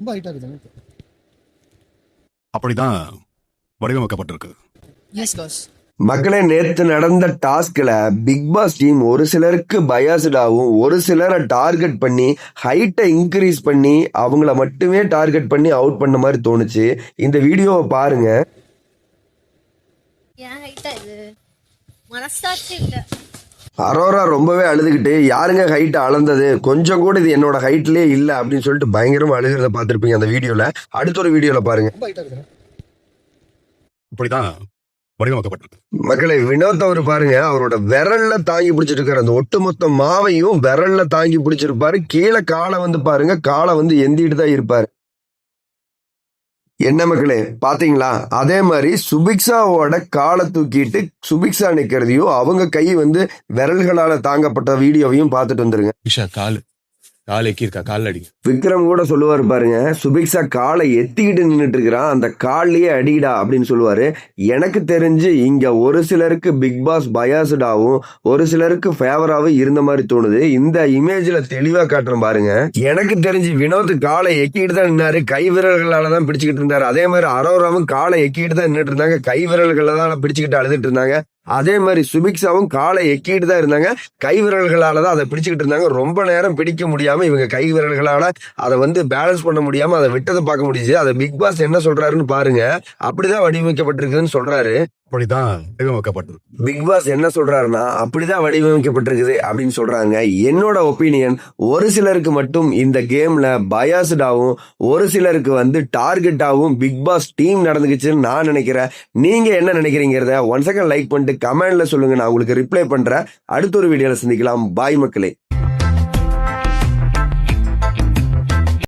ரொம்ப ஹைட்டாக இருக்குது அப்படிதான் வடிவமைக்கப்பட்டிருக்கு. எஸ் பாஸ் மக்களே நேத்து நடந்த டாஸ்க்ல பிக் பாஸ் டீம் ஒரு சிலருக்கு பயாஸ்டாவும் ஒரு சிலரை டார்கெட் பண்ணி ஹைட்டை இன்க்ரீஸ் பண்ணி அவங்கள மட்டுமே டார்கெட் பண்ணி அவுட் பண்ண மாதிரி தோணுச்சு. இந்த வீடியோவை பாருங்க. ஏன் ஹைட்டா இது? மனசாட்சி இல்ல. அரோரா ரொம்பவே அழுதுகிட்டு யாருங்க ஹைட் அளந்தது? கொஞ்சம் கூட இது என்னோட ஹைட்லயே இல்ல அப்படின்னு சொல்லிட்டு பயங்கரமா அழுகிறத பார்த்திருப்பீங்க அந்த வீடியோல. அடுத்த ஒரு வீடியோல பாருங்க. வடிவமைக்கப்பட்டிருக்கு. மக்களை வினோத் அவர் பாருங்க அவரோட விரல்ல தாங்கி பிடிச்சிட்டு இருக்காரு அந்த ஒட்டுமொத்த மாவையும் விரல்ல தாங்கி பிடிச்சிருப்பாரு. கீழே காலை வந்து பாருங்க காலை வந்து எந்திட்டு தான் இருப்பாரு. என்ன மக்களே பாத்தீங்களா? அதே மாதிரி சுபிக்ஷாவோட காலை தூக்கிட்டு சுபிக்ஸா நிக்கிறதையும் அவங்க கை வந்து விரல்களால தாங்கப்பட்ட வீடியோவையும் பார்த்துட்டு வந்துருங்க. கால் எக்கியிருக்கா கால் அடிங்க விக்ரம் கூட சொல்லுவார் பாருங்க சுபிக்ஷா காலை எத்திக்கிட்டு நின்றுட்டு இருக்கிறான் அந்த கால்லயே அடிடா அப்படின்னு சொல்லுவாரு. எனக்கு தெரிஞ்சு இங்க ஒரு சிலருக்கு பிக் பாஸ் பயாசுடாவும் ஒரு சிலருக்கு ஃபேவராவும் இருந்த மாதிரி தோணுது. இந்த இமேஜ்ல தெளிவா காட்டுறேன் பாருங்க. எனக்கு தெரிஞ்சு வினோத் காலை எக்கிட்டு தான் நின்னாரு. கை விரல்களால தான் பிடிச்சுக்கிட்டு இருந்தாரு. அதே மாதிரி அரோராவும் காலை எக்கிட்டு தான் நின்றுட்டு இருந்தாங்க. கை விரல்களை தான் பிடிச்சுக்கிட்டு அழுதுட்டு இருந்தாங்க. அதே மாதிரி சுபிக்ஸாவும் காலை எக்கிட்டு தான் இருந்தாங்க. கை விரல்களால் தான் அதை பிடிச்சிக்கிட்டு இருந்தாங்க. ரொம்ப நேரம் பிடிக்க முடியாம இவங்க கை விரல்களால் அதை வந்து பேலன்ஸ் பண்ண முடியாம அதை விட்டதை பார்க்க முடியுது அதை பிக் பாஸ் என்ன சொல்றாருன்னு பாருங்க. அப்படிதான் வடிவமைக்கப்பட்டிருக்குன்னு சொல்றாரு. அப்படிதான் வடிவமைக்கப்பட்டது. பிக் பாஸ் என்ன சொல்றாருன்னா அப்படிதான் வடிவமைக்கப்பட்டிருக்குது அப்படின்னு சொல்றாங்க. என்னோட ஒப்பீனியன் ஒரு சிலருக்கு மட்டும் இந்த கேம்ல பயாஸ்டாவும் ஒரு சிலருக்கு வந்து டார்கெட்டாவும் பிக் பாஸ் டீம் நடந்துக்குச்சுன்னு நான் நினைக்கிறேன். நீங்க என்ன நினைக்கிறீங்கிறத ஒன் செகண்ட் லைக் பண்ணிட்டு கமெண்ட்ல சொல்லுங்க. நான் உங்களுக்கு ரிப்ளை பண்றேன். அடுத்த ஒரு வீடியோல சந்திக்கலாம். பாய் மக்களே.